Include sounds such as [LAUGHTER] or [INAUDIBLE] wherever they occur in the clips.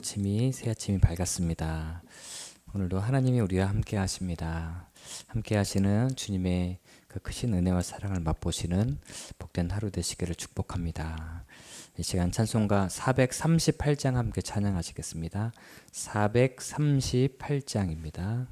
아침이 새 아침이 밝았습니다. 오늘도 하나님이 우리와 함께 하십니다. 함께 하시는 주님의 그 크신 은혜와 사랑을 맛보시는 복된 하루 되시기를 축복합니다. 이 시간 찬송가 438장 함께 찬양하시겠습니다. 438장입니다.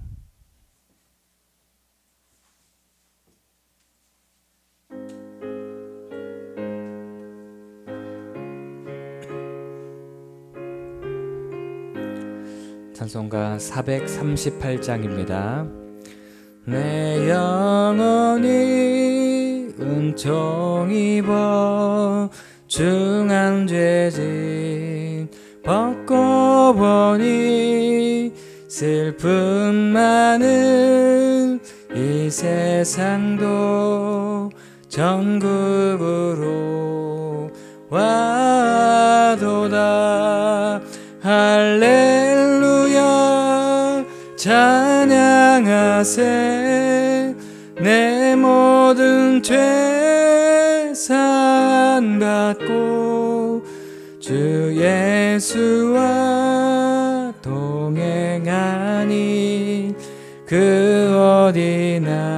찬송가 438장입니다. 내 영혼이 은총 입어 중한 죄진 벗고 보니 슬픔 많은 이 세상도 전국으로 와도다 할렐 하세 내 모든 죄 산 받고 주 예수와 동행하니 그 어디나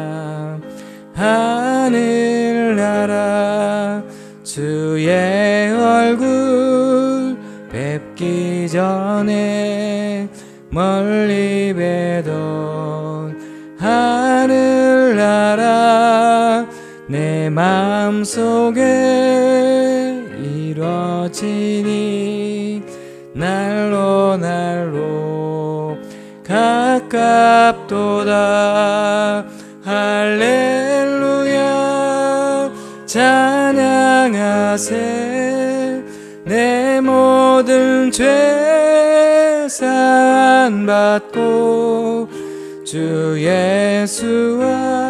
마음속에 이뤄지니 날로 날로 가깝도다. 할렐루야. 찬양하세. 내 모든 죄 산받고 주 예수와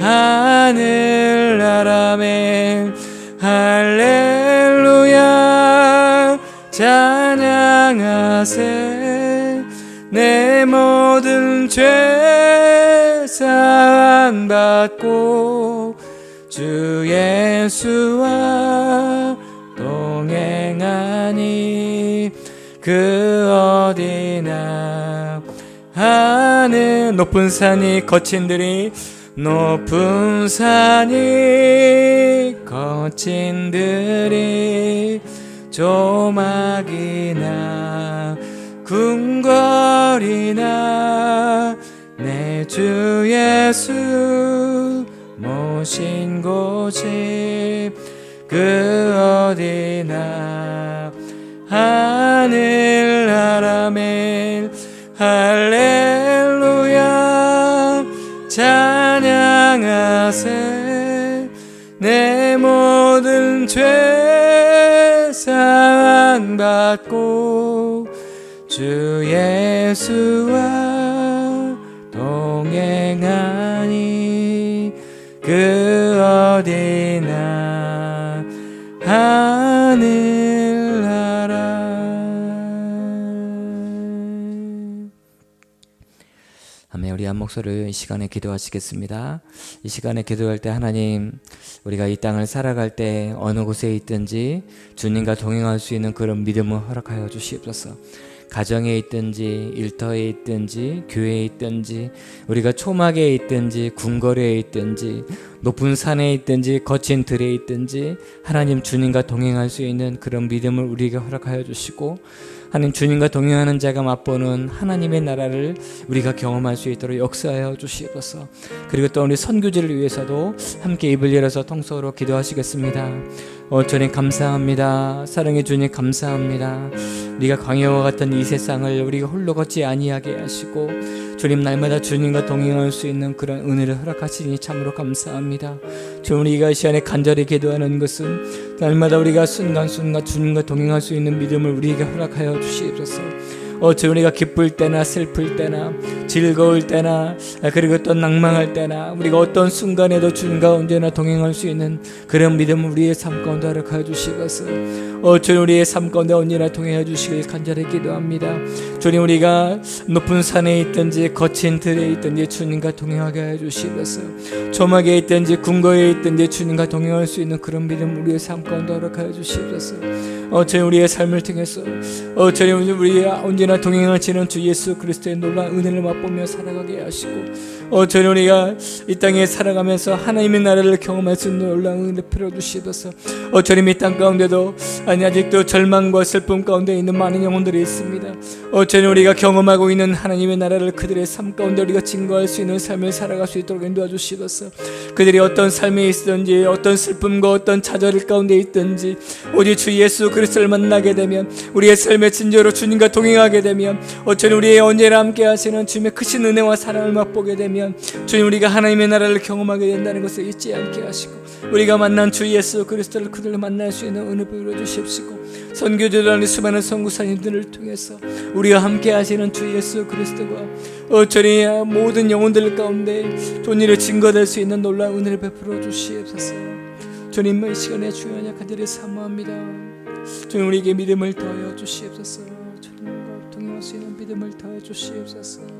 하늘나라에 할렐루야 찬양하세. 내 모든 죄 산받고 주 예수와 동행하니 그 어디나 하늘 높은 산이 거친 들이 높은 산이 거친 들이 조막이나 궁궐이나 내 주 예수 모신 곳이 그 어디나 하 찬양하세 내 모든 죄 산받고 주 예수와 동행하니 그 어디나 목소리 이 시간에 기도하시겠습니다. 이 시간에 기도할 때 하나님 우리가 이 땅을 살아갈 때 어느 곳에 있든지 주님과 동행할 수 있는 그런 믿음을 허락하여 주시옵소서. 가정에 있든지 일터에 있든지 교회에 있든지 우리가 초막에 있든지 궁궐에 있든지 높은 산에 있든지 거친 들에 있든지 하나님 주님과 동행할 수 있는 그런 믿음을 우리에게 허락하여 주시고 하나님 주님과 동행하는 자가 맛보는 하나님의 나라를 우리가 경험할 수 있도록 역사하여 주시옵소서. 그리고 또 우리 선교지를 위해서도 함께 입을 열어서 통성으로 기도하시겠습니다. 어, 주님 감사합니다. 사랑해 주님 감사합니다. 우리가 광야와 같은 이 세상을 우리가 홀로 걷지 아니하게 하시고 주님 날마다 주님과 동행할 수 있는 그런 은혜를 허락하시니 참으로 감사합니다. 주님 우리가 이 시간에 간절히 기도하는 것은 날마다 우리가 순간순간 주님과 동행할 수 있는 믿음을 우리에게 허락하여 주시옵소서. 어, 주 우리가 기쁠 때나 슬플 때나 즐거울 때나 아, 그리고 또 낭망할 때나 우리가 어떤 순간에도 주님과 언제나 동행할 수 있는 그런 믿음을 우리의 삶 가운데 허락하여 주시옵소서. 어, 주님 우리의 삶 가운데 언제나 동행해 주시길 간절히 기도합니다. 주님 우리가 높은 산에 있든지 거친 들에 있든지 주님과 동행하게 해 주시옵소서. 조막에 있든지 궁궐에 있든지 주님과 동행할 수 있는 그런 믿음 우리의 삶 가운데 허락하여 주시옵소서. 어, 주님 우리의 삶을 통해서 어, 주님 우리 언제나 동행하시는 주 예수 그리스도의 놀라운 은혜를 맛보며 살아가게 하시고 어, 주님 우리가 이 땅에 살아가면서 하나님의 나라를 경험할 수 있는 놀라운 은혜를 풀어 주시옵소서. 어, 주님 이 땅 가운데도 아니 아직도 절망과 슬픔 가운데 있는 많은 영혼들이 있습니다. 어, 주님 우리가 경험하고 있는 하나님의 나라를 그들의 삶 가운데 우리가 증거할 수 있는 삶을 살아갈 수 있도록 인도해 주시옵소서. 그들이 어떤 삶에 있든지 어떤 슬픔과 어떤 좌절 가운데 있든지 오직 주 예수 그리스도를 만나게 되면 우리의 삶의 진저로 주님과 동행하게 되면 어쩌면 우리의 언제나 함께 하시는 주님의 크신 은혜와 사랑을 맛보게 되면 주님 우리가 하나님의 나라를 경험하게 된다는 것을 잊지 않게 하시고 우리가 만난 주 예수 그리스도를 그들을 만날 수 있는 은혜 부여 주 십시고 선교제단의 수많은 선구사님들을 통해서 우리와 함께 하시는 주 예수 그리스도가 어쩌리 모든 영혼들 가운데 존일을 증거될 수 있는 놀라운 은혜를 베풀어 주시옵소서. 주님 이 시간에 주여 약한들을 사모합니다. 주님 우리에게 믿음을 더하여 주시옵소서. 주님과 동행할 수 있는 믿음을 더하여 주시옵소서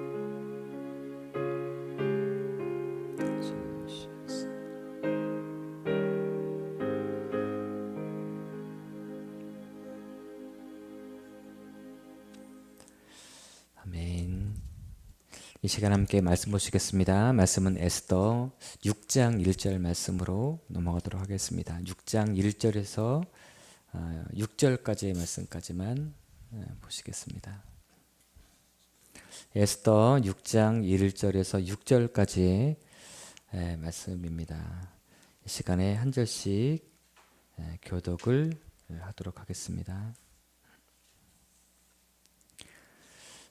이 시간 함께 말씀 보시겠습니다. 말씀은 에스더 6장 1절 말씀으로 넘어가도록 하겠습니다. 6장 1절에서 6절까지의 말씀까지만 어, 보시겠습니다. 에스더 6장 1절에서 6절까지의 예, 말씀입니다. 이 시간에 한 절씩 예, 교독을 하도록 하겠습니다.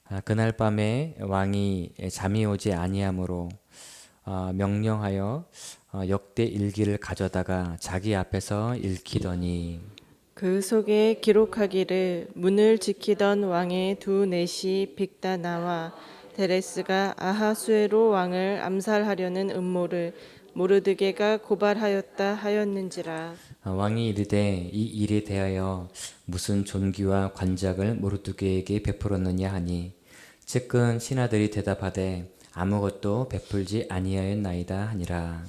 아, 그날 밤에 왕이 잠이 오지 아니하므로 어, 명령하여 어, 역대 일기를 가져다가 자기 앞에서 읽히더니. 그 속에 기록하기를 문을 지키던 왕의 두 넷이 빅다나와 데레스가 아하수에로 왕을 암살하려는 음모를 모르드게가 고발하였다 하였는지라. 아, 왕이 이르되 이 일에 대하여 무슨 존귀와 관작을 모르드게에게 베풀었느냐 하니 측근 신하들이 대답하되 아무것도 베풀지 아니하였나이다 하니라.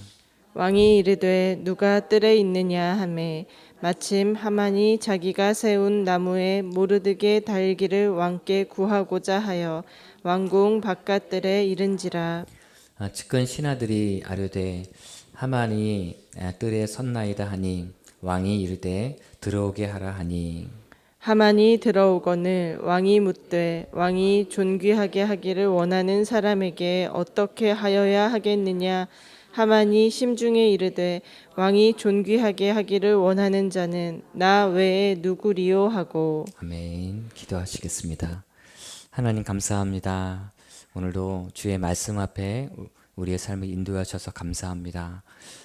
왕이 이르되 누가 뜰에 있느냐 하매 마침 하만이 자기가 세운 나무에 모르드게 달기를 왕께 구하고자 하여 왕궁 바깥들에 이른지라. 아, 측근 신하들이 아뢰되 하만이 아, 뜰에 섰나이다 하니 왕이 이르되 들어오게 하라 하니 하만이 들어오거늘 왕이 묻되 왕이 존귀하게 하기를 원하는 사람에게 어떻게 하여야 하겠느냐? 하만이 심중에 이르되 왕이 존귀하게 하기를 원하는 자는 나 외에 누구리요? 하고. 아멘. 기도하시겠습니다. 하나님 감사합니다. 오늘도 주의 말씀 앞에 우- 우리의 삶을 인도하셔서 감사합니다.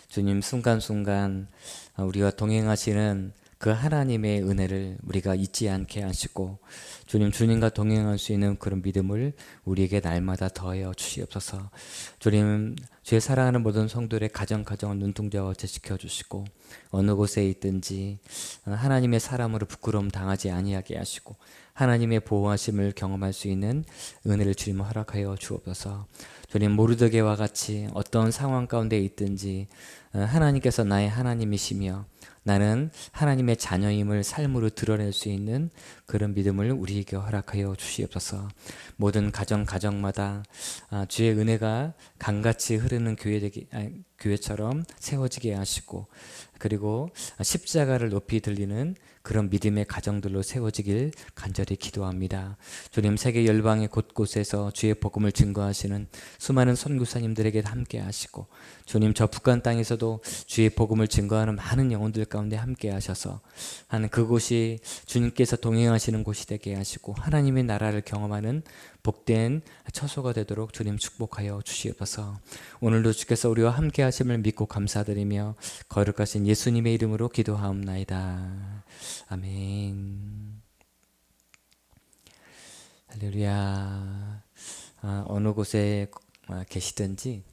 주님 순간순간 아, 우리와 동행하시는 그 하나님의 은혜를 우리가 잊지 않게 하시고 주님 주님과 동행할 수 있는 그런 믿음을 우리에게 날마다 더하여 주시옵소서. 주님 주의 사랑하는 모든 성도들의 가정 가정을 눈동자와 같이 지켜 주시고 어느 곳에 있든지 하나님의 사람으로 부끄러움 당하지 아니하게 하시고 하나님의 보호하심을 경험할 수 있는 은혜를 주님 허락하여 주옵소서. 주님 모르드게와 같이 어떤 상황 가운데 있든지 어, 하나님께서 나의 하나님이시며 나는 하나님의 자녀임을 삶으로 드러낼 수 있는 그런 믿음을 우리에게 허락하여 주시옵소서. 모든 가정 가정마다 아, 주의 은혜가 강같이 흐르는 교회 되기, 아, 교회처럼 세워지게 하시고 그리고 십자가를 높이 들리는 그런 믿음의 가정들로 세워지길 간절히 기도합니다. 주님 세계 열방의 곳곳에서 주의 복음을 증거하시는 수많은 선교사님들에게 함께 하시고 주님 저 북한 땅에서도 주의 복음을 증거하는 많은 영혼들 가운데 함께 하셔서 하는 그곳이 주님께서 동행하시는 곳이 되게 하시고 하나님의 나라를 경험하는 복된 처소가 되도록 주님 축복하여 주시옵소서. 오늘도 주께서 우리와 함께 하심을 믿고 감사드리며 거룩하신 예수님의 이름으로 기도하옵나이다. 아멘. 할렐루야. 아, 어느 곳에 아, 계시든지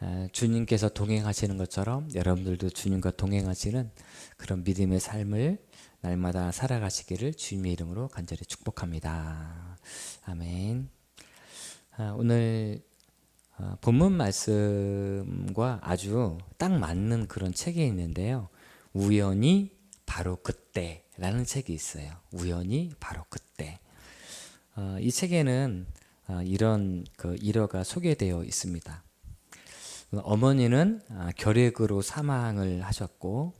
아, 주님께서 동행하시는 것처럼 여러분들도 주님과 동행하시는 그런 믿음의 삶을 날마다 살아가시기를 주님의 이름으로 간절히 축복합니다. 아멘. 아, 오늘 아, 본문 말씀과 아주 딱 맞는 그런 책이 있는데요. 우연히 바로 그때 라는 책이 있어요. 우연히 바로 그때. 어, 이 책에는 어, 이런 그 일화가 소개되어 있습니다. 어머니는 아, 결핵으로 사망을 하셨고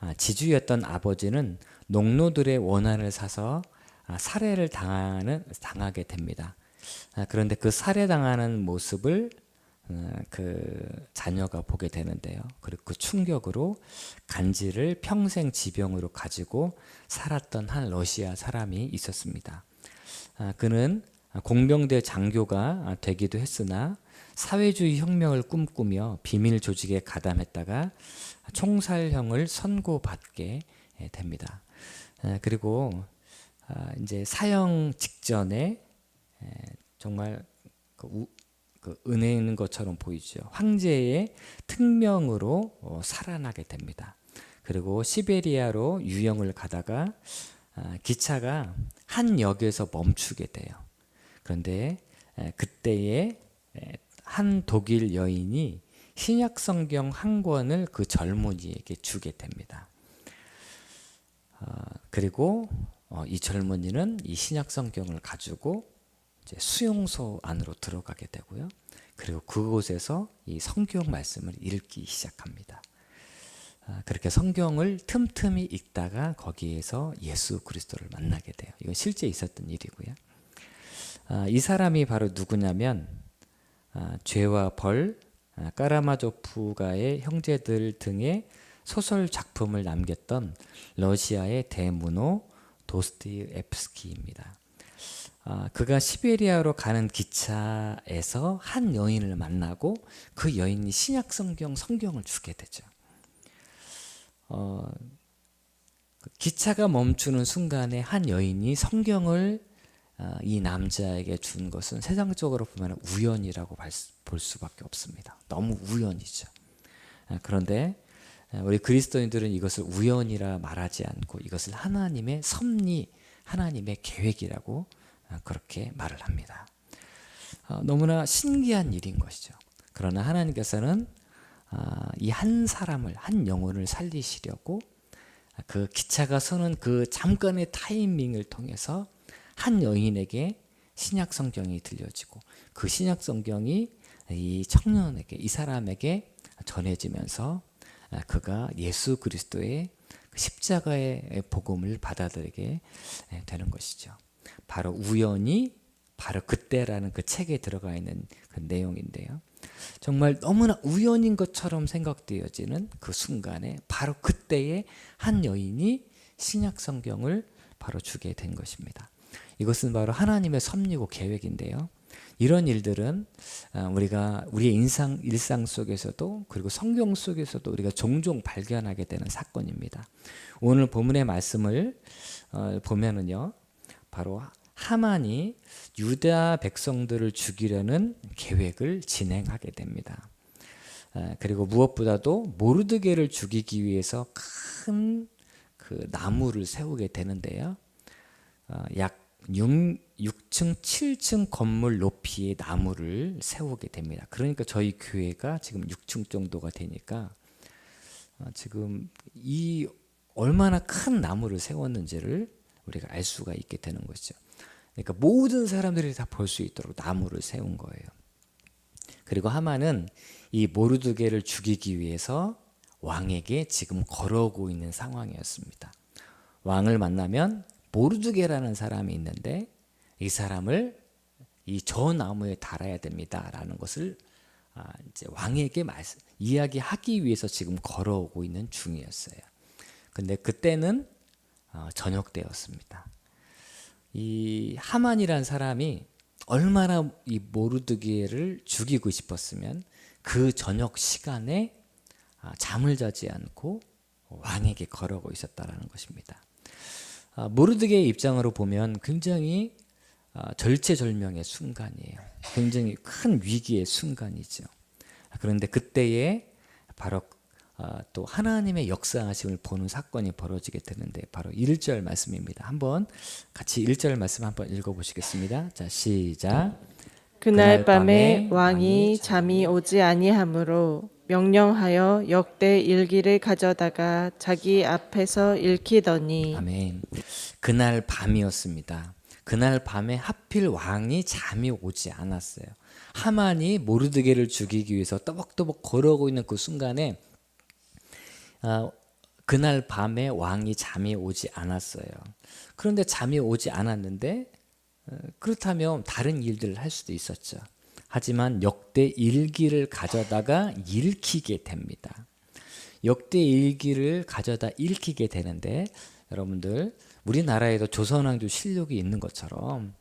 아, 지주였던 아버지는 농노들의 원한을 사서 아, 살해를 당하는 당하게 됩니다. 아, 그런데 그 살해당하는 모습을 어, 그 자녀가 보게 되는데요. 그리고 그 충격으로 간지를 평생 지병으로 가지고 살았던 한 러시아 사람이 있었습니다. 아, 그는 공병대 장교가 되기도 했으나 사회주의 혁명을 꿈꾸며 비밀 조직에 가담했다가 총살형을 선고받게 됩니다. 아, 그리고 아, 이제 사형 직전에 에, 정말 그, 우, 그 은혜 있는 것처럼 보이죠. 황제의 특명으로 어, 살아나게 됩니다. 그리고 시베리아로 유영을 가다가 아, 기차가 한 역에서 멈추게 돼요. 그런데 에, 그때에 에, 한 독일 여인이 신약 성경 한 권을 그 젊은이에게 주게 됩니다. 어, 그리고 어, 이 젊은이는 이 신약 성경을 가지고 수용소 안으로 들어가게 되고요. 그리고 그곳에서 이 성경 말씀을 읽기 시작합니다. 아, 그렇게 성경을 틈틈이 읽다가 거기에서 예수 그리스도를 만나게 돼요. 이건 실제 있었던 일이고요. 아, 이 사람이 바로 누구냐면 아, 죄와 벌, 아, 까라마조프가의 형제들 등의 소설 작품을 남겼던 러시아의 대문호 도스토옙스키입니다. 아, 그가 시베리아로 가는 기차에서 한 여인을 만나고 그 여인이 신약 성경 성경을 주게 되죠. 어, 그 기차가 멈추는 순간에 한 여인이 성경을 아, 이 남자에게 준 것은 세상적으로 보면 우연이라고 볼 수밖에 없습니다. 너무 우연이죠. 아, 그런데 우리 그리스도인들은 이것을 우연이라 말하지 않고 이것을 하나님의 섭리, 하나님의 계획이라고 아, 그렇게 말을 합니다. 너무나 신기한 일인 것이죠. 그러나 하나님께서는 이 한 사람을 한 영혼을 살리시려고 그 기차가 서는 그 잠깐의 타이밍을 통해서 한 여인에게 신약 성경이 들려지고 그 신약 성경이 이 청년에게 이 사람에게 전해지면서 그가 예수 그리스도의 십자가의 복음을 받아들이게 되는 것이죠. 바로 우연히 바로 그때라는 그 책에 들어가 있는 그 내용인데요. 정말 너무나 우연인 것처럼 생각되어지는 그 순간에 바로 그때에 한 여인이 신약 성경을 바로 주게 된 것입니다. 이것은 바로 하나님의 섭리고 계획인데요. 이런 일들은 아, 우리가 우리의 인상 일상 속에서도 그리고 성경 속에서도 우리가 종종 발견하게 되는 사건입니다. 오늘 본문의 말씀을 어, 보면은요, 바로 하만이 유다 백성들을 죽이려는 계획을 진행하게 됩니다. 아, 그리고 무엇보다도 모르드게를 죽이기 위해서 큰 그 나무를 세우게 되는데요. 어, 약 6, 6층, 7층 건물 높이의 나무를 세우게 됩니다. 그러니까 저희 교회가 지금 6층 정도가 되니까 어, 지금 이 얼마나 큰 나무를 세웠는지를 우리가 알 수가 있게 되는 것이죠. 그러니까 모든 사람들이 다 볼 수 있도록 나무를 세운 거예요. 그리고 하만은 이 모르드게를 죽이기 위해서 왕에게 지금 걸어오고 있는 상황이었습니다. 왕을 만나면 모르드게라는 사람이 있는데 이 사람을 이 저 나무에 달아야 됩니다라는 것을 아, 이제 왕에게 말씀, 이야기하기 위해서 지금 걸어오고 있는 중이었어요. 근데 그때는 어, 때였습니다. 이 하만이란 사람이 얼마나 이 모르드게를 죽이고 싶었으면 그 저녁 시간에 아, 잠을 자지 않고 왕에게 걸어오고 있었다라는 것입니다. 아, 모르드게의 입장으로 보면 굉장히 아, 절체절명의 순간이에요. 굉장히 큰 위기의 순간이죠. 그런데 그때에 바로 아, 또 하나님의 역사하심을 보는 사건이 벌어지게 되는데 바로 1절 말씀입니다. 한번 같이 1절 말씀 한번 읽어보시겠습니다. 자 시작. 그날 밤에 왕이 잠이 오지 아니하므로 명령하여 역대 일기를 가져다가 자기 앞에서 읽히더니 아멘. 그날 밤이었습니다. 그날 밤에 하필 왕이 잠이 오지 않았어요. 하만이 모르드게를 죽이기 위해서 떠벅떠벅 걸어오고 있는 그 순간에 아, 그날 밤에 왕이 잠이 오지 않았어요. 그런데 잠이 오지 않았는데 어, 그렇다면 다른 일들을 할 수도 있었죠. 하지만 역대 일기를 가져다가 읽히게 됩니다. 역대 일기를 가져다 읽히게 되는데 여러분들 우리나라에도 조선왕조 실록이 있는 것처럼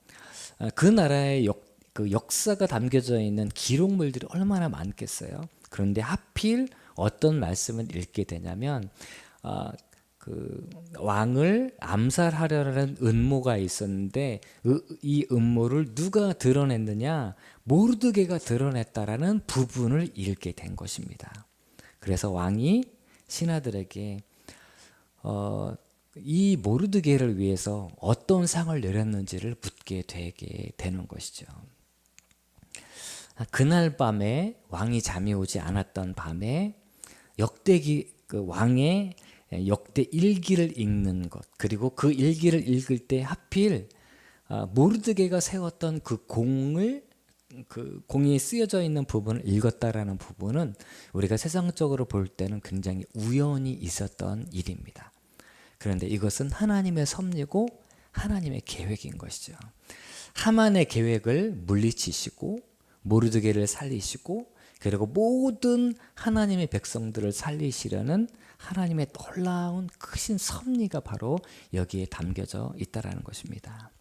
아, 그 나라의 역, 그 역사가 담겨져 있는 기록물들이 얼마나 많겠어요. 그런데 하필 어떤 말씀을 읽게 되냐면 아, 그 왕을 암살하려는 음모가 있었는데 그- 이 음모를 누가 드러냈느냐 모르드게가 드러냈다라는 부분을 읽게 된 것입니다. 그래서 왕이 신하들에게 어, 이 모르드게를 위해서 어떤 상을 내렸는지를 묻게 되게 되는 것이죠. 아, 그날 밤에 왕이 잠이 오지 않았던 밤에 역대기 그 왕의 역대 일기를 읽는 것 그리고 그 일기를 읽을 때 하필 아, 모르드게가 세웠던 그 공을 그 공이 쓰여져 있는 부분을 읽었다라는 부분은 우리가 세상적으로 볼 때는 굉장히 우연히 있었던 일입니다. 그런데 이것은 하나님의 섭리고 하나님의 계획인 것이죠. 하만의 계획을 물리치시고 모르드게를 살리시고 그리고 모든 하나님의 백성들을 살리시려는 하나님의 놀라운 크신 섭리가 바로 여기에 담겨져 있다라는 것입니다.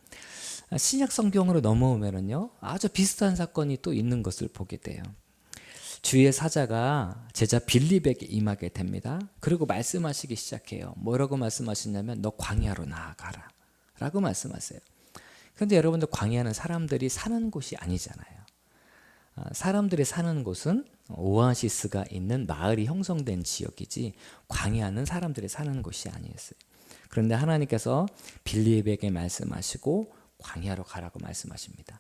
신약 성경으로 넘어오면은요 아주 비슷한 사건이 또 있는 것을 보게 돼요. 주의 사자가 제자 빌립에게 임하게 됩니다. 그리고 말씀하시기 시작해요. 뭐라고 말씀하시냐면 너 광야로 나아가라 라고 말씀하세요. 그런데 여러분들 광야는 사람들이 사는 곳이 아니잖아요. 아, 사람들이 사는 곳은 오아시스가 있는 마을이 형성된 지역이지 광야는 사람들이 사는 곳이 아니었어요. 그런데 하나님께서 빌립에게 말씀하시고 광야로 가라고 말씀하십니다.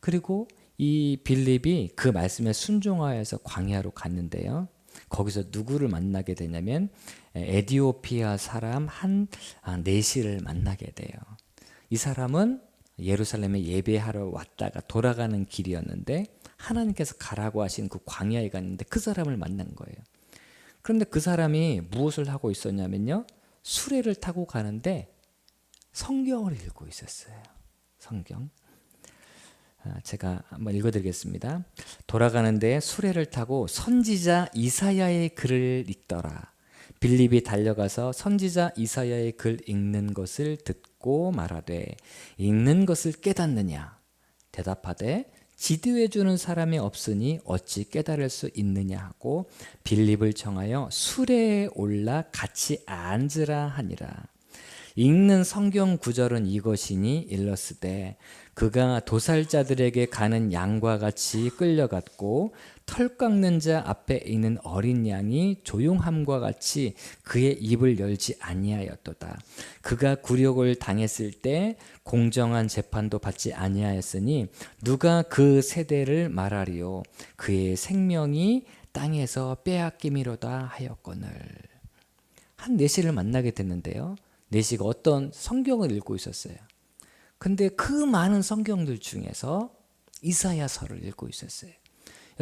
그리고 이 빌립이 그 말씀에 순종하여서 광야로 갔는데요. 거기서 누구를 만나게 되냐면 에디오피아 사람 한 아, 네시를 만나게 돼요. 이 사람은 예루살렘에 예배하러 왔다가 돌아가는 길이었는데 하나님께서 가라고 하신 그 광야에 갔는데 그 사람을 만난 거예요. 그런데 그 사람이 무엇을 하고 있었냐면요. 수레를 타고 가는데 성경을 읽고 있었어요. 성경. 아, 제가 한번 읽어드리겠습니다. 돌아가는데 수레를 타고 선지자 이사야의 글을 읽더라. 빌립이 달려가서 선지자 이사야의 글 읽는 것을 듣고 말하되 읽는 것을 깨닫느냐? 대답하되 지도해 주는 사람이 없으니 어찌 깨달을 수 있느냐 하고 빌립을 청하여 수레에 올라 같이 앉으라 하니라. 읽는 성경 구절은 이것이니 일러스되 그가 도살자들에게 가는 양과 같이 끌려갔고 털 깎는 자 앞에 있는 어린 양이 조용함과 같이 그의 입을 열지 아니하였도다. 그가 굴욕을 당했을 때 공정한 재판도 받지 아니하였으니 누가 그 세대를 말하리요 그의 생명이 땅에서 빼앗김이로다 하였거늘. 한 내시를 만나게 됐는데요. 내시가 어떤 성경을 읽고 있었어요. 근데 그 많은 성경들 중에서 이사야서를 읽고 있었어요.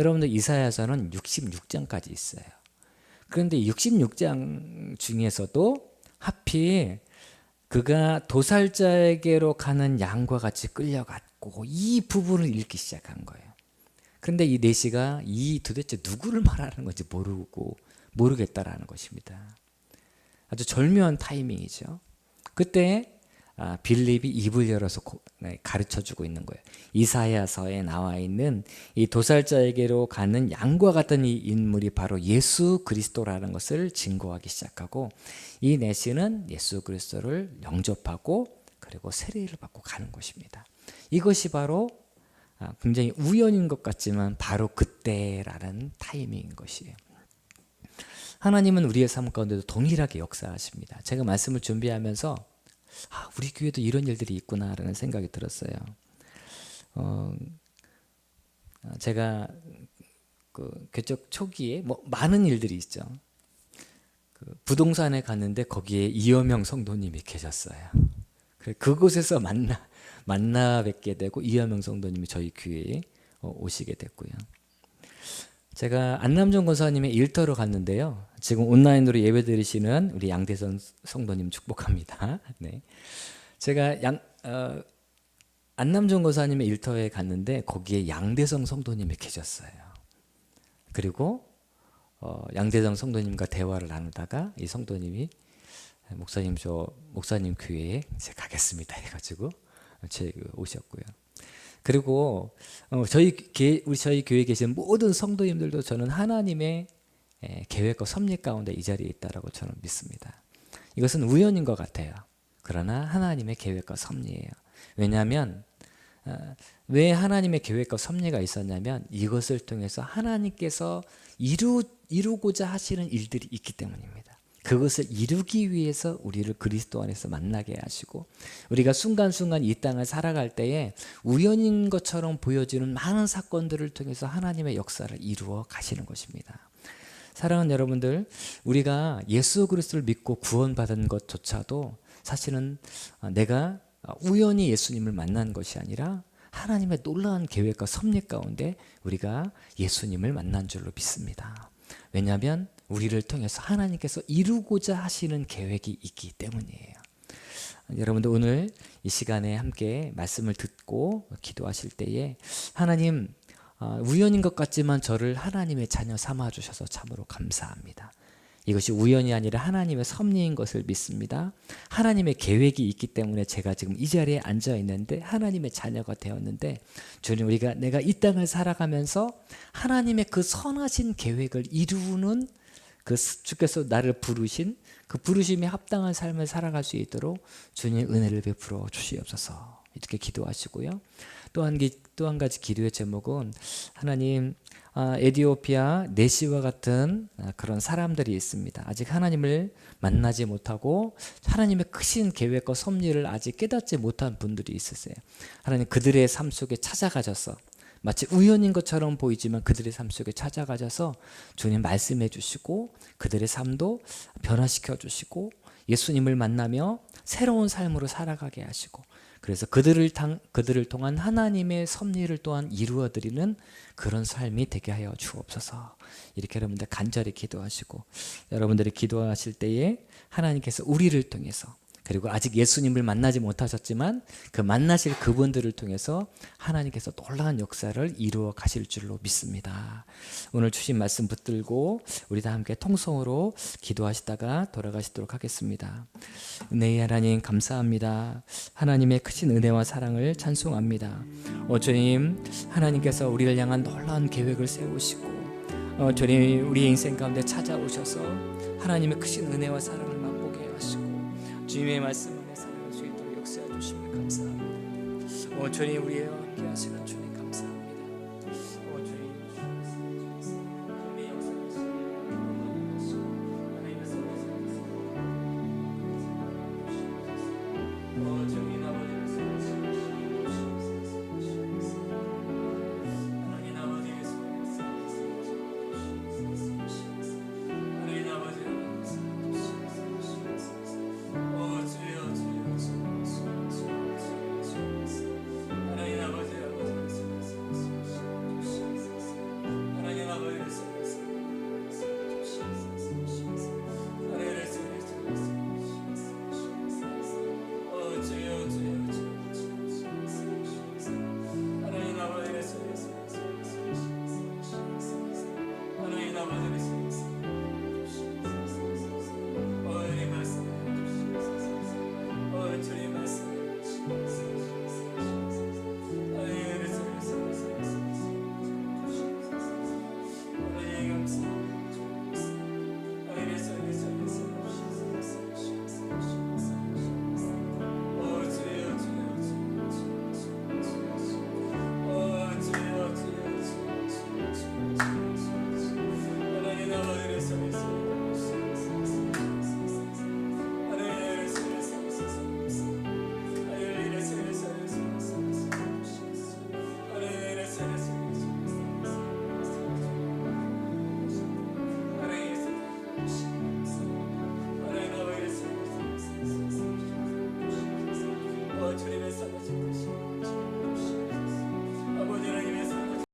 여러분들 이사야서는 66장까지 있어요. 그런데 66장 중에서도 하필 그가 도살자에게로 가는 양과 같이 끌려갔고 이 부분을 읽기 시작한 거예요. 근데 이 내시가 이 도대체 누구를 말하는 건지 모르고 모르겠다라는 것입니다. 아주 절묘한 타이밍이죠. 그때 아, 빌립이 입을 열어서 고- 네, 가르쳐 주고 있는 거예요. 이사야서에 나와 있는 이 도살자에게로 가는 양과 같은 이 인물이 바로 예수 그리스도라는 것을 증거하기 시작하고 이 내시는 예수 그리스도를 영접하고 그리고 세례를 받고 가는 것입니다. 이것이 바로 아, 굉장히 우연인 것 같지만 바로 그때라는 타이밍인 것이에요. 하나님은 우리의 삶 가운데도 동일하게 역사하십니다. 제가 말씀을 준비하면서 아, 우리 교회도 이런 일들이 있구나라는 생각이 들었어요. 어, 아, 제가 그 개척 초기에 뭐 많은 일들이 있죠. 그 부동산에 갔는데 거기에 이여명 성도님이 계셨어요. 그래, 그곳에서 만나 만나 뵙게 되고 이여명 성도님이 저희 교회에 어, 오시게 됐고요. 제가 안남정 권사님의 일터로 갔는데요. 지금 온라인으로 예배 드리시는 우리 양대선 성도님 축복합니다. [LAUGHS] 네. 제가 양 어, 안남정 권사님의 일터에 갔는데 거기에 양대성 성도님이 계셨어요. 그리고 어, 양대성 성도님과 대화를 나누다가 이 성도님이 목사님 저 목사님 교회에 이제 가겠습니다 해가지고 제 오셨고요. 그리고 어, 저희 교 우리 저희 교회에 계신 모든 성도님들도 저는 하나님의 에, 계획과 섭리 가운데 이 자리에 있다라고 저는 믿습니다. 이것은 우연인 것 같아요. 그러나 하나님의 계획과 섭리예요. 왜냐하면 어, 왜 하나님의 계획과 섭리가 있었냐면 이것을 통해서 하나님께서 이루 이루고자 하시는 일들이 있기 때문입니다. 그것을 이루기 위해서 우리를 그리스도 안에서 만나게 하시고 우리가 순간순간 이 땅을 살아갈 때에 우연인 것처럼 보여지는 많은 사건들을 통해서 하나님의 역사를 이루어 가시는 것입니다. 사랑하는 여러분들, 우리가 예수 그리스도를 믿고 구원받은 것조차도 사실은 내가 우연히 예수님을 만난 것이 아니라 하나님의 놀라운 계획과 섭리 가운데 우리가 예수님을 만난 줄로 믿습니다. 왜냐하면 우리를 통해서 하나님께서 이루고자 하시는 계획이 있기 때문이에요. 여러분들 오늘 이 시간에 함께 말씀을 듣고 기도하실 때에 하나님 어, 우연인 것 같지만 저를 하나님의 자녀 삼아 주셔서 참으로 감사합니다. 이것이 우연이 아니라 하나님의 섭리인 것을 믿습니다. 하나님의 계획이 있기 때문에 제가 지금 이 자리에 앉아 있는데 하나님의 자녀가 되었는데 주님 우리가 내가 이 땅을 살아가면서 하나님의 그 선하신 계획을 이루는 그 주께서 나를 부르신 그 부르심에 합당한 삶을 살아갈 수 있도록 주님 은혜를 베풀어 주시옵소서 이렇게 기도하시고요. 또한 또한 가지 기도의 제목은 하나님 아, 에디오피아 네시와 같은 아, 그런 사람들이 있습니다. 아직 하나님을 만나지 못하고 하나님의 크신 계획과 섭리를 아직 깨닫지 못한 분들이 있으세요. 하나님 그들의 삶 속에 찾아가셔서 마치 우연인 것처럼 보이지만 그들의 삶 속에 찾아가셔서 주님 말씀해 주시고 그들의 삶도 변화시켜 주시고 예수님을 만나며 새로운 삶으로 살아가게 하시고 그래서 그들을 당, 그들을 통한 하나님의 섭리를 또한 이루어 드리는 그런 삶이 되게 하여 주옵소서. 이렇게 여러분들 간절히 기도하시고 여러분들이 기도하실 때에 하나님께서 우리를 통해서 그리고 아직 예수님을 만나지 못하셨지만 그 만나실 그분들을 통해서 하나님께서 놀라운 역사를 이루어 가실 줄로 믿습니다. 오늘 주신 말씀 붙들고 우리 다 함께 통성으로 기도하시다가 돌아가시도록 하겠습니다. 은혜의 하나님 감사합니다. 하나님의 크신 은혜와 사랑을 찬송합니다. 어, 주님 하나님께서 우리를 향한 놀라운 계획을 세우시고 어, 주님 우리 인생 가운데 찾아오셔서 하나님의 크신 은혜와 사랑을 주님의 말씀 안에 살아갈 수 있도록 역사해 주시니 감사합니다. 어, 주님 우리와 함께 하시는